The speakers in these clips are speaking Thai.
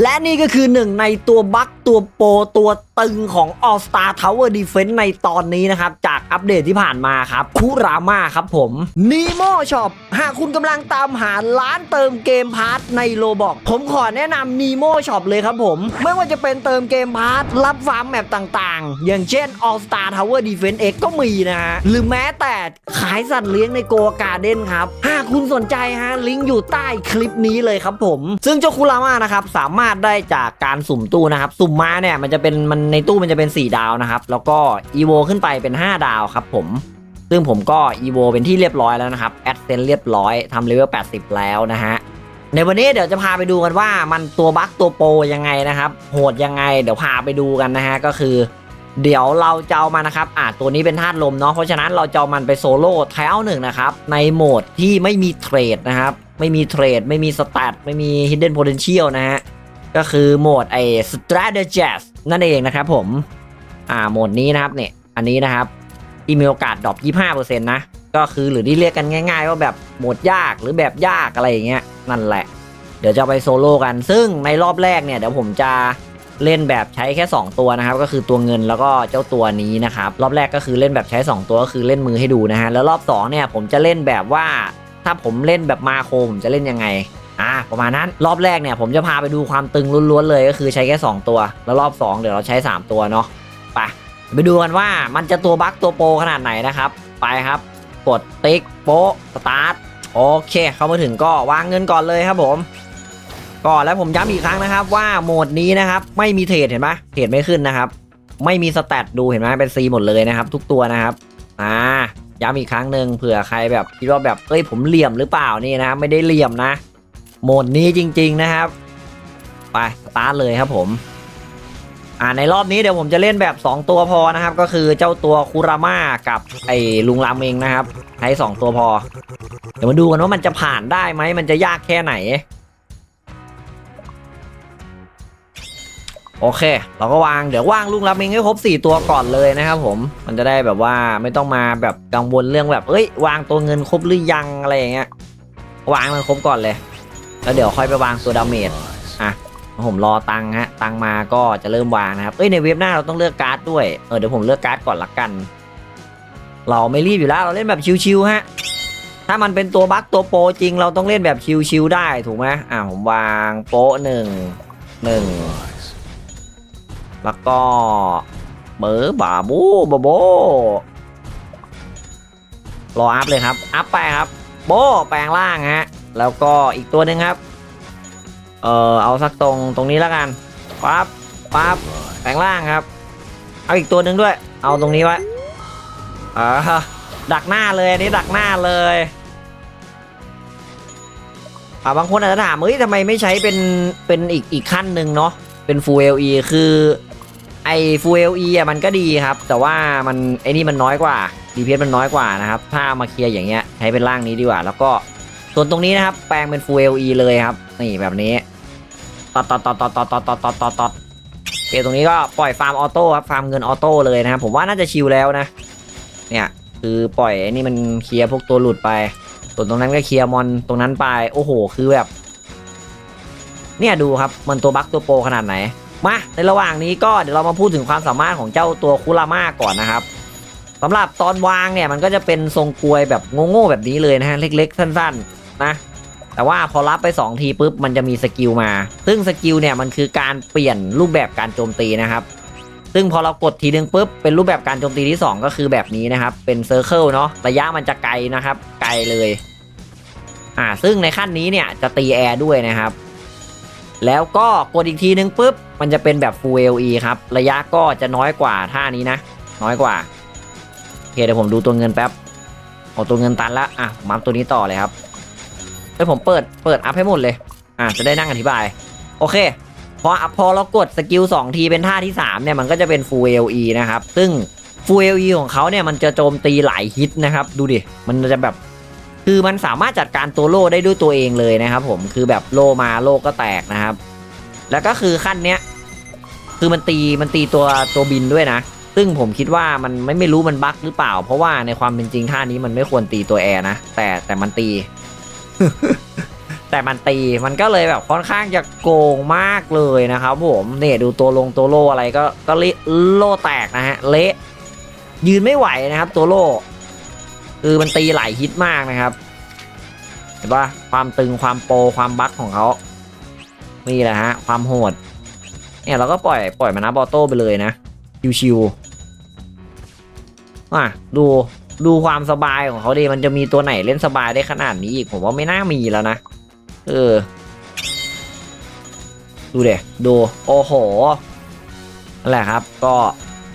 และนี่ก็คือหนึ่งในตัวบัคตัวโปรตัวตึงของ All Star Tower Defense ในตอนนี้นะครับ จากอัปเดตที่ผ่านมาครับคุรามาครับผม Nemo Shop หากคุณกำลังตามหาร้านเติมเกมพาร์ทในโลบอกผมขอแนะนำ Nemo Shop เลยครับผม ไม่ว่าจะเป็นเติมเกมพาร์ทรับฟาร์มแมปต่างๆ อย่างเช่น All Star Tower Defense X ก็มีนะฮะ หรือแม้แต่ขายสัตว์เลี้ยงในโกการ์เด้นครับ หากคุณสนใจฮะลิงก์อยู่ใต้คลิปนี้เลยครับผม ซึ่งเจ้าคุรามานะครับสาามารถได้จากการสุ่มตู้นะครับ สุ่มมาเนี่ยมันจะเป็นมันในตู้มันจะเป็น 4 ดาวนะครับ แล้วก็อีโวขึ้นไปเป็น 5 ดาวครับผมซึ่งผมก็อีโวเป็นที่เรียบร้อยแล้วนะครับแอดเซนเรียบร้อยทำเลเวล80 แล้วนะฮะในวันนี้เดี๋ยวจะพาไปดูกันว่ามันตัวบั๊กตัวโปรยังไงนะครับ โหดยังไง เดี๋ยวพาไปดูกันนะฮะก็คือ เดี๋ยวเราจะเอามานะครับอ่าตัวนี้เป็นธาตุลมเนาะเพราะฉะนั้นเราจะเอามันไปโซโล่ไทเอาหนึ่งนะครับในโหมดที่ไม่มีเทรดนะครับ ไม่มีเทรด ไม่มีสแตทไม่มี hidden potential นะฮะ ก็คือโหมดไอ้ strategist นั่นเองนะครับผม อ่าโหมดนี้นะครับเนี่ยอันนี้นะครับที่มีโอกาสดรอป25%นะก็คือหรือที่เรียกกันง่าย ๆ ว่าแบบโหมดยากหรือแบบยากอะไรอย่างเงี้ยนั่นแหละ เดี๋ยวจะไปโซโล่กัน ซึ่งในรอบแรกเนี่ยเดี๋ยวผมจะเล่นแบบใช้แค่ 2 ตัวนะครับ ก็คือตัวเงินแล้วก็เจ้าตัวนี้นะครับ รอบแรกก็คือเล่นแบบใช้ 2 ตัวก็คือเล่นมือให้ดูนะฮะแล้วรอบ2เนี่ยผมจะเล่นแบบว่าถ้าผมเล่นแบบมาโคผมจะเล่นยังไง อ่าประมาณนั้นรอบแรกเนี่ยผมจะพาไปดูความตึงล้วนๆเลยก็คือใช้แค่ 2 ตัว แล้วรอบ 2 เดี๋ยวเราใช้ 3 ตัวเนาะไปไปดูกันว่ามันจะตัวบั๊กตัวโปรขนาดไหนนะครับ ไปครับกดติ๊กโป๊ะสตาร์ทโอเค เข้ามาถึงก็วางเงินก่อนเลยครับผมก่อนแล้วผมย้ำอีกครั้งนะครับ ว่าโหมดนี้นะครับ ไม่มีเทรดเห็นปะเทรดไม่ขึ้นนะครับ ไม่มีสแตทดูเห็นไหมเป็น C หมดเลยนะครับ ทุกตัวนะครับอ่าย้ำอีกครั้งหนึ่งเผื่อใครแบบคิดว่าแบบเอ้ยผมเหลี่ยมหรือเปล่านี่นะครับไม่ได้เหลี่ยมนะ โหมดนี้จริง ๆนะครับ ไปสตาร์ทเลยครับผม อ่าในรอบนี้เดี๋ยวผมจะเล่นแบบ 2 ตัวพอนะครับ ก็คือเจ้าตัวคูราม่ากับไอ้ลุงรามเองนะครับใช้2ตัวพอ เดี๋ยวมาดูกันว่ามันจะผ่านได้ไหมมันจะยากแค่ไหน โอเค เราก็วางเดี๋ยววางลุงรามเองให้ครบ 4 ตัวก่อนเลยนะครับผมมันจะได้แบบว่าไม่ต้องมาแบบกังวลเรื่องแบบเอ้ย วางตัวเงินครบหรือยังอะไรอย่างเงี้ยวางมันครบก่อนเลย แล้วเดี๋ยวค่อยไปวางตัวดาเมจอะผมรอตังฮะตังมาก็จะเริ่มวางนะครับเอ้ยในเว็บหน้าเราต้องเลือกการ์ดด้วยเออเดี๋ยวผมเลือกการ์ดก่อนละกัน เราไม่รีบอยู่แล้วเราเล่นแบบชิวๆฮะถ้ามันเป็นตัวบั๊กตัวโปรจริงเราต้องเล่นแบบชิวๆได้ถูกไหมอ่าผมวางโปหนึ่งหนึ่งแล้วก็เบอร์บาบูบาโบรออัพเลยครับ อัพไปครับ โบแปลงร่างฮะ แล้วก็อีกตัวหนึ่งครับ เออเอาสักตรงตรงนี้แล้วกันปั๊บปั๊บแปลงร่างครับ เอาอีกตัวหนึ่งด้วย เอาตรงนี้ไว้อ่าดักหน้าเลยอันนี้ดักหน้าเลยอ่าบางคนอาจจะถามเฮ้ยทำไมไม่ใช้เป็นเป็นอีกอีกขั้นหนึ่งเนาะเป็น Full LE คือไอ Full LE อะมันก็ดีครับ แต่ว่ามันไอนี่มันน้อยกว่า DPS มันน้อยกว่านะครับ ถ้าเอามาเคลียร์อย่างเงี้ยใช้เป็นร่างนี้ดีกว่า แล้วก็ ส่วนตรงนี้นะครับ แปลงเป็น Full LE เลยครับ นี่แบบนี้ตอดตอดตอดตอดตอดตอดตอดตอดตอดตอดเคตรงนี้ก็ปล่อยฟาร์มออโต้ครับ ฟาร์มเงินออโต้เลยนะครับ ผมว่าน่าจะชิลแล้วนะ เนี่ย คือปล่อยไอ้นี่มันเคลียร์พวกตัวหลุดไป ส่วนตรงนั้นก็เคลียร์มอนตรงนั้นไป โอ้โห คือแบบ เนี่ยดูครับ มันตัวบั๊กตัวโปรขนาดไหน มา ในระหว่างนี้ก็เดี๋ยวเรามาพูดถึงความสามารถของเจ้าตัวคุราม่าก่อนนะครับสำหรับตอนวางเนี่ยมันก็จะเป็นทรงกลวยแบบโง่ๆแบบนี้เลยนะฮะเล็กๆสั้นๆ นะ แต่ว่าพอรับไป 2 ทีปุ๊บมันจะมีสกิลมา ซึ่งสกิลเนี่ยมันคือการเปลี่ยนรูปแบบการโจมตีนะครับ ซึ่งพอเรากดทีนึงปุ๊บเป็นรูปแบบการโจมตีที่ 2 ก็คือแบบนี้นะครับ เป็นเซอร์เคิลเนาะระยะมันจะไกลนะครับ ไกลเลย อ่า ซึ่งในขั้นนี้เนี่ยจะตีแอร์ด้วยนะครับแล้วก็กดอีกทีนึงปุ๊บ มันจะเป็นแบบ Full LE ครับ ระยะก็จะน้อยกว่าท่านี้นะ น้อยกว่าโอเคเดี๋ยวผมดูตัวเงินแป๊บโอ้ตัวเงินตันละอะมาตัวนี้ต่อเลยครับ เฮ้ยผมเปิดเปิดอัพให้หมดเลย อะจะได้นั่งอธิบาย โอเค พอพอเรากดสกิล2ทีเป็นท่าที่3เนี่ยมันก็จะเป็น Full LE นะครับ ซึ่ง Full LE ของเขาเนี่ยมันจะโจมตีหลายฮิตนะครับ ดูดิ มันจะแบบ คือมันสามารถจัดการตัวโล่ได้ด้วยตัวเองเลยนะครับผม คือแบบโล่มาโล่ก็แตกนะครับ แล้วก็คือขั้นเนี้ย คือมันตีมันตีตัวตัวบินด้วยนะ ซึ่งผมคิดว่ามันไม่ไม่รู้มันบั๊กหรือเปล่า เพราะว่าในความเป็นจริงท่านี้มันไม่ควรตีตัวแอร์นะ แต่แต่มันตี แต่มันตีมันก็เลยแบบค่อนข้างจะโกงมากเลยนะครับผมเนี่ยดูตัวลงตัวโลอะไรก็ก็เละโลแตกนะฮะเละยืนไม่ไหวนะครับตัวโลคือมันตีหลายฮิตมากนะครับเห็นปะความตึงความโปรความบั๊กของเขานี่แหละฮะความโหดเนี่ยเราก็ปล่อยปล่อยมานะบอโต้ไปเลยนะชิวๆอะดู ดูความสบายของเขาดีมันจะมีตัวไหนเล่นสบายได้ขนาดนี้อีก ผมว่าไม่น่ามีแล้วนะ เออ ดูเด็ดู โอ้โหนั่นแหละครับ ก็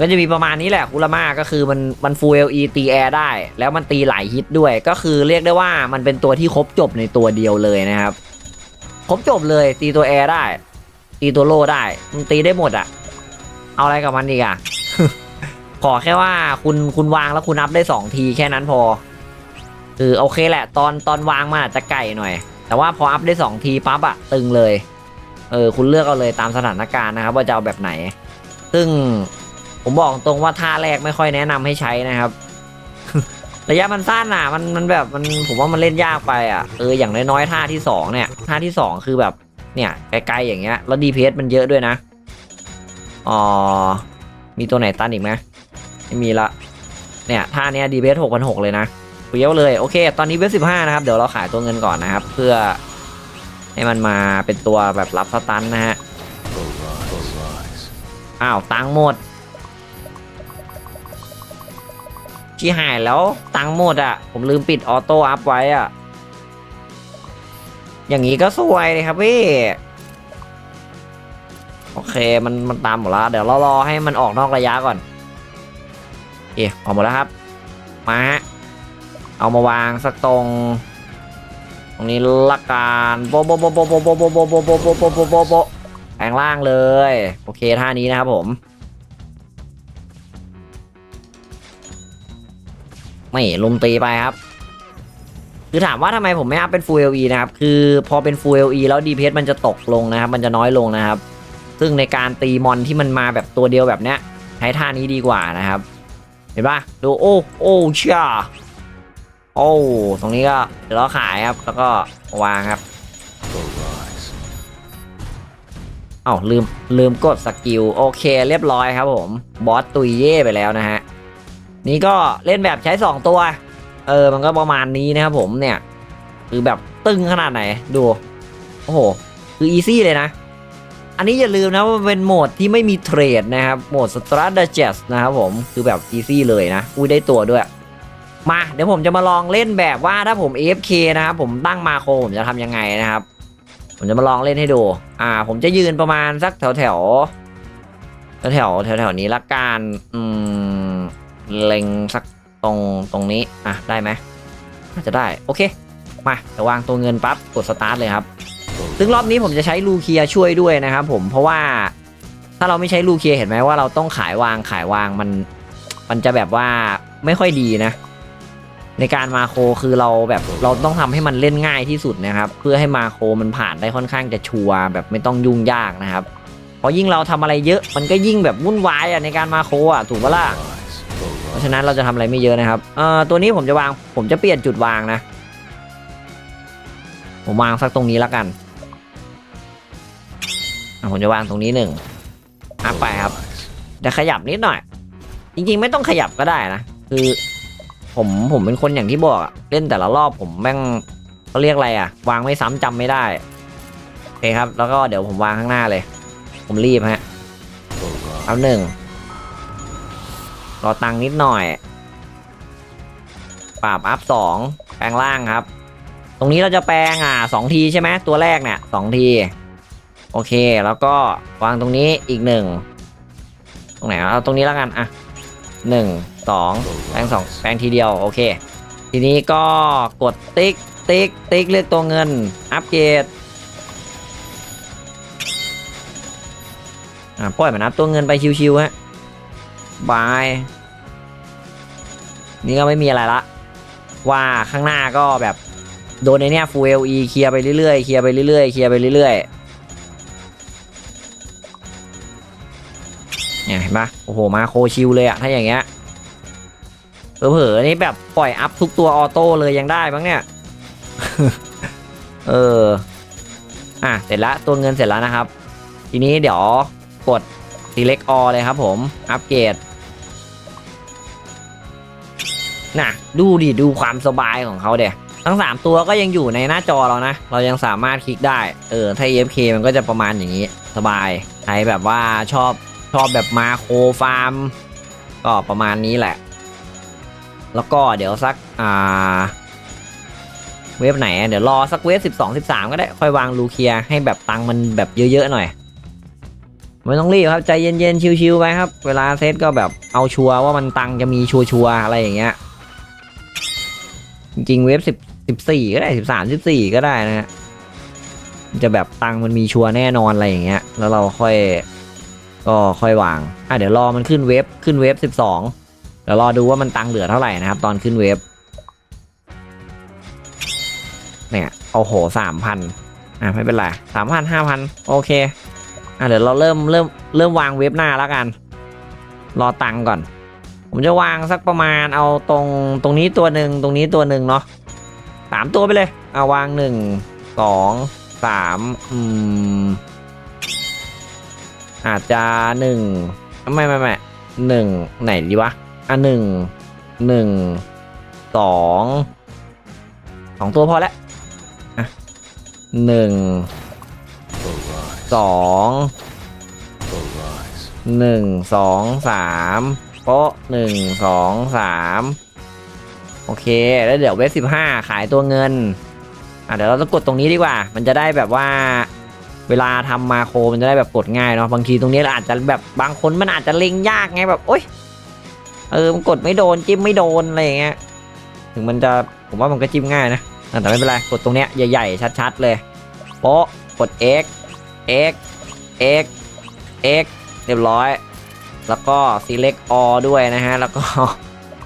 ก็จะมีประมาณนี้แหละคุรามาก็คือมันมันฟูเอลีตีแอร์ได้ แล้วมันตีหลายฮิตด้วย ก็คือเรียกได้ว่ามันเป็นตัวที่ครบจบในตัวเดียวเลยนะครับ ครบจบเลยตีตัวแอร์ได้ ตีตัวโลได้ มันตีได้หมดอะเอาอะไรกับมันอีกอะ ขอแค่ว่าคุณคุณวางแล้วคุณนับได้สองทีแค่นั้นพอ คือโอเคแหละ ตอนตอนวางมันอาจจะไก่หน่อย แต่ว่าพออัพได้สองทีปั๊บอะตึงเลย เออคุณเลือกเอาเลยตามสถานการณ์นะครับ ว่าจะเอาแบบไหน ซึ่งผมบอกตรงว่าท่าแรกไม่ค่อยแนะนำให้ใช้นะครับ ระยะมันสั้นอะมันมันแบบมันผมว่ามันเล่นยากไปอะเอออย่างน้อยๆท่าที่สองเนี่ยท่าที่สองคือแบบเนี่ยไกลๆอย่างเงี้ยแล้วดีเพมันเยอะด้วยนะอ๋อมีตัวไหนตันอีกไหม ไม่มีละ เนี่ยท่าเนี้ยดีเพหกพันหกเลยนะเฟี้ยวเลยโอเค ตอนนี้เวฟสิบห้านะครับ เดี๋ยวเราขายตัวเงินก่อนนะครับ เพื่อให้มันมาเป็นตัวแบบรับสตันนะฮะอ้าวตังหมดชี้หายแล้วตังหมดอะ ผมลืมปิดออโต้อัพไว้อะ อย่างนี้ก็สวยเลยครับพี่โอเคมันมันตามหมดแล้วเดี๋ยวเรารอให้มันออกนอกระยะก่อน โอเคออกหมดแล้วครับ มาเอามาวางสักตรง ตรงนี้ละกันโบโบโบโบโบโบโบโบโบโบโบโบโบโบโบแปลงล่างเลย โอเคท่านี้นะครับผม ไม่ลุมตีไปครับ คือถามว่าทำไมผมไม่อัพเป็น Full LE นะครับ คือพอเป็น Full LE แล้ว DPS มันจะตกลงนะครับ มันจะน้อยลงนะครับ ซึ่งในการตีมอนที่มันมาแบบตัวเดียวแบบเนี้ยใช้ท่านี้ดีกว่านะครับ เห็นปะดูโอ้โอ้เชี่ยโอ้ตรงนี้ก็เดี๋ยวเราขายครับแล้วก็วางครับเอ้าลืมลืมกดสกิลโอเคเรียบร้อยครับผมบอสตุยเย่ไปแล้วนะฮะนี่ก็เล่นแบบใช้ 2 ตัว เออมันก็ประมาณนี้นะครับผมเนี่ย คือแบบตึงขนาดไหนดู โอ้โห คืออีซี่เลยนะ อันนี้อย่าลืมนะว่าเป็นโหมดที่ไม่มีเทรดนะครับ โหมด s t r a t e g i s นะครับผม คือแบบอีซี่เลยนะ อุ้ยได้ตัวด้วย มาเดี๋ยวผมจะมาลองเล่นแบบว่าถ้าผม AFK นะครับผมตั้งมาโครผมจะทำยังไงนะครับ ผมจะมาลองเล่นให้ดู อ่า ผมจะยืนประมาณสักแถวแถวแถวแถวแถวนี้ละกันอืมเล็งสักตรงตรงนี้ อะ ได้ไหมน่าจะได้ โอเค มาเดี๋ยววางตัวเงินปั๊บ กดสตาร์ทเลยครับ ซึ่งรอบนี้ผมจะใช้ลูเคียช่วยด้วยนะครับผมเพราะว่าถ้าเราไม่ใช้ลูเคียเห็นไหมว่าเราต้องขายวางขายวางมันมันจะแบบว่าไม่ค่อยดีนะ ในการมาโคคือเราแบบเราต้องทำให้มันเล่นง่ายที่สุดนะครับ เพื่อให้มาโคมันผ่านได้ค่อนข้างจะชัวร์แบบไม่ต้องยุ่งยากนะครับเพราะยิ่งเราทำอะไรเยอะ มันก็ยิ่งแบบวุ่นวายอะในการมาโคอะถูกปะล่ะเพราะฉะนั้นเราจะทำอะไรไม่เยอะนะครับเอ่อตัวนี้ผมจะวางผมจะเปลี่ยนจุดวางนะ ผมวางสักตรงนี้แล้วกัน ผมจะวางตรงนี้หนึ่งอัพไปครับจะขยับนิดหน่อย จริงๆไม่ต้องขยับก็ได้นะ คือ ผมผมเป็นคนอย่างที่บอกเล่นแต่ละรอบผมแม่งเขาเรียกอะไรอะวางไม่ซ้ำจำไม่ได้โอเคครับ แล้วก็เดี๋ยวผมวางข้างหน้าเลย ผมรีบฮะเอาหนึ่งรอตังค์นิดหน่อย ปราบอัพสองแปลงล่างครับ ตรงนี้เราจะแปลงอะสองทีใช่ไหมตัวแรกเนี่ยสองที โอเค แล้วก็วางตรงนี้อีกหนึ่งตรงไหนเอาตรงนี้แล้วกันอะหนึ่งสองแปลงสองแปลงทีเดียวโอเค ทีนี้ก็กดติ๊กติ๊กติ๊กเลือกตัวเงิน อัปเกรดอะปล่อยมันอัพตัวเงินไปชิวๆฮะบายนี่ก็ไม่มีอะไรละ ว่าข้างหน้าก็แบบโดนในเนี้ยฟูเอลีเคลียร์ไปเรื่อยๆเคลียร์ไปเรื่อยๆเคลียร์ไปเรื่อยๆ ห็นปะโอ้โห มาโคชิวเลยอะถ้าอย่างเงี้ยเผลอๆนี่แบบปล่อยอัพทุกตัวออโต้เลยยังได้บ้างเนี่ย เออ อะ เสร็จแล้วตัวเงินเสร็จแล้วนะครับ ทีนี้เดี๋ยวกด select all เลยครับผม อัปเกรดน่ะ ดูดิ ดูความสบายของเขาเด็ทั้ง 3 ตัวก็ยังอยู่ในหน้าจอเรานะ เรายังสามารถคลิกได้ เออ ถ้า AFK มันก็จะประมาณอย่างนี้ สบาย ใครแบบว่าชอบ ชอบแบบมาโครฟาร์ม ก็ประมาณนี้แหละ แล้วก็เดี๋ยวสักอ่า เว็บไหน เดี๋ยวรอสักเว็บสิบสองสิบสามก็ได้ค่อยวางลูเคียให้แบบตังค์มันแบบเยอะๆหน่อยไม่ต้องรีบครับใจเย็นๆชิวๆไปครับ เวลาเซตก็แบบเอาชัวร์ว่ามันตังค์จะมีชัวร์ๆอะไรอย่างเงี้ยจริงเว็บสิบสิบสี่ก็ได้สิบสามสิบสี่ก็ได้นะฮะจะแบบตังค์มันมีชัวร์แน่นอนอะไรอย่างเงี้ย แล้วเราค่อย ก็ค่อยวาง อะเดี๋ยวรอมันขึ้นเว็บขึ้นเว็บสิบสองเดี๋ยวรอดูว่ามันตังค์เหลือเท่าไหร่นะครับ ตอนขึ้นเว็บเนี่ยโอ้โหสามพันอะไม่เป็นไรสามพันห้าพันโอเค อะเดี๋ยวเราเริ่มเริ่มเริ่มวางเว็บหน้าแล้วกัน รอตังค์ก่อน ผมจะวางสักประมาณเอาตรงตรงนี้ตัวหนึ่งตรงนี้ตัวหนึ่งเนาะสามตัวไปเลย เอาวางหนึ่งสองสามอืม อาจจะหนึ่งไม่ไม่ไม่หนึ่งไหนดีวะอะหนึ่งหนึ่งสองสองตัวพอแล้วอะหนึ่งสองหนึ่งสองสามโป๊ะหนึ่งสองสามโอเค แล้วเดี๋ยวเว็บสิบห้าขายตัวเงิน อะเดี๋ยวเราจะกดตรงนี้ดีกว่า มันจะได้แบบว่า เวลาทำมาโครมันจะได้แบบกดง่ายเนาะบางทีตรงนี้เราอาจจะแบบบางคนมันอาจจะเล็งยากไงแบบโอ๊ยเออมันกดไม่โดนจิ้มไม่โดนอะไรอย่างเงี้ยถึงมันจะผมว่ามันก็จิ้มง่ายนะแต่ไม่เป็นไรกดตรงเนี้ยใหญ่ๆชัด ๆ เลยโป๊ะกด X X X X เรียบร้อย แล้วก็ select all ด้วยนะฮะแล้วก็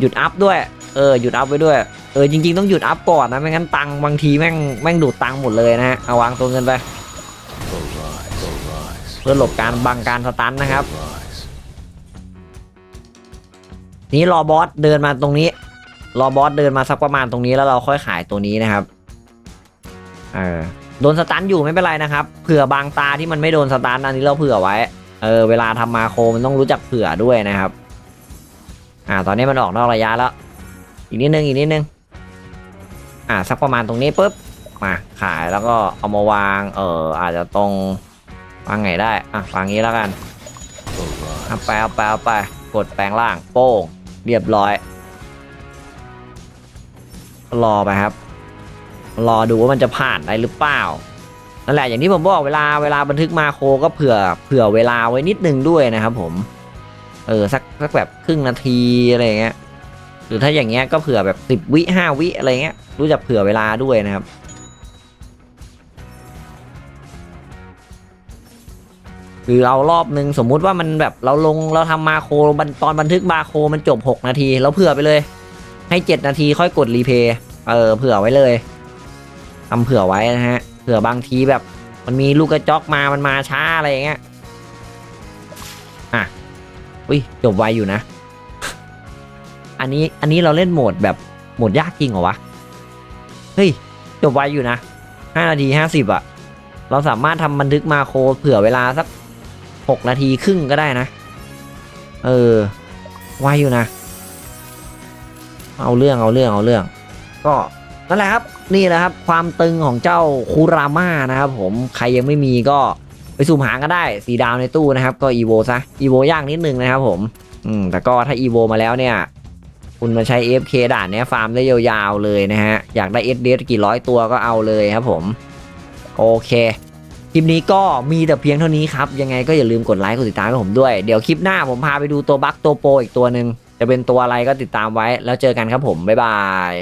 หยุดอัพด้วยเออหยุดอัพไว้ด้วยเออจริงๆต้องหยุดอัพก่อนนะไม่งั้นตังบางทีแม่งแม่งดูดตังหมดเลยนะฮะเอาวางตัวเงินไป เพื่อหลบการบังการสตันนะครับทีนี้รอบอสเดินมาตรงนี้ รอบอสเดินมาสักประมาณตรงนี้แล้วเราค่อยขายตัวนี้นะครับเออโดนสตันอยู่ไม่เป็นไรนะครับ เผื่อบางตาที่มันไม่โดนสตันอันนี้เราเผื่อไว้ เออเวลาทำมาโคมันต้องรู้จักเผื่อด้วยนะครับ อ่า ตอนนี้มันออกนอกระยะแล้ว อีกนิดนึงอีกนิดนึง อ่าสักประมาณตรงนี้ปุ๊บ มาขายแล้วก็เอามาวาง เอออาจจะตรง วางไงได้ อะวางงี้แล้วกันเอาไปเอาไปเอาไป กดแปลงล่าง โป้ง เรียบร้อย รอไปครับ รอดูว่ามันจะผ่านได้หรือเปล่า นั่นแหละอย่างที่ผมบอกเวลาเวลาบันทึกมาโครก็เผื่อเผื่อเวลาไว้นิดนึงด้วยนะครับผม เออสักสักแบบครึ่งนาทีอะไรเงี้ย หรือถ้าอย่างเงี้ยก็เผื่อแบบสิบวิห้าวิอะไรเงี้ย รู้จักเผื่อเวลาด้วยนะครับ คือเอารอบหนึ่งสมมุติว่ามันแบบเราลงเราทำมาโคบันตอนบันทึกมาโคมันจบ 6 นาทีเราเผื่อไปเลย ให้ 7 นาทีค่อยกดรีเพย์เออเผื่อไว้เลยทำเผื่อไว้นะฮะเผื่อบางทีแบบ มันมีลูกกระจอกมามันมาช้าอะไรอย่างเงี้ยอะอุ้ยจบไวอยู่นะ อันนี้อันนี้เราเล่นโหมดแบบโหมดยากจริงเหรอวะเฮ้ยจบไวอยู่นะห้านาทีห้าสิบอะเราสามารถทำบันทึกมาโคเผื่อเวลาสัก หกนาทีครึ่งก็ได้นะ เออไวอยู่นะ เอาเรื่องเอาเรื่องเอาเรื่อง ก็นั่นแหละครับนี่แหละครับความตึงของเจ้าคูราม่านะครับผมใครยังไม่มีก็ไปสุ่มหากันได้สีดาวในตู้นะครับ ก็อีโวซะอีโวยากนิดนึงนะครับผมอืมแต่ก็ถ้าอีโวมาแล้วเนี่ย คุณมาใช้ FK ด่านเนี้ยฟาร์มได้ยาวๆเลยนะฮะ อยากได้ s d กี่ร้อยตัวก็เอาเลยครับผม โอเค คลิปนี้ก็มีแต่เพียงเท่านี้ครับ ยังไงก็อย่าลืมกดไลค์กดติดตามให้ผมด้วย เดี๋ยวคลิปหน้าผมพาไปดูตัวบั๊กตัวโปรอีกตัวหนึ่งจะเป็นตัวอะไรก็ติดตามไว้ แล้วเจอกันครับผม บ๊ายบาย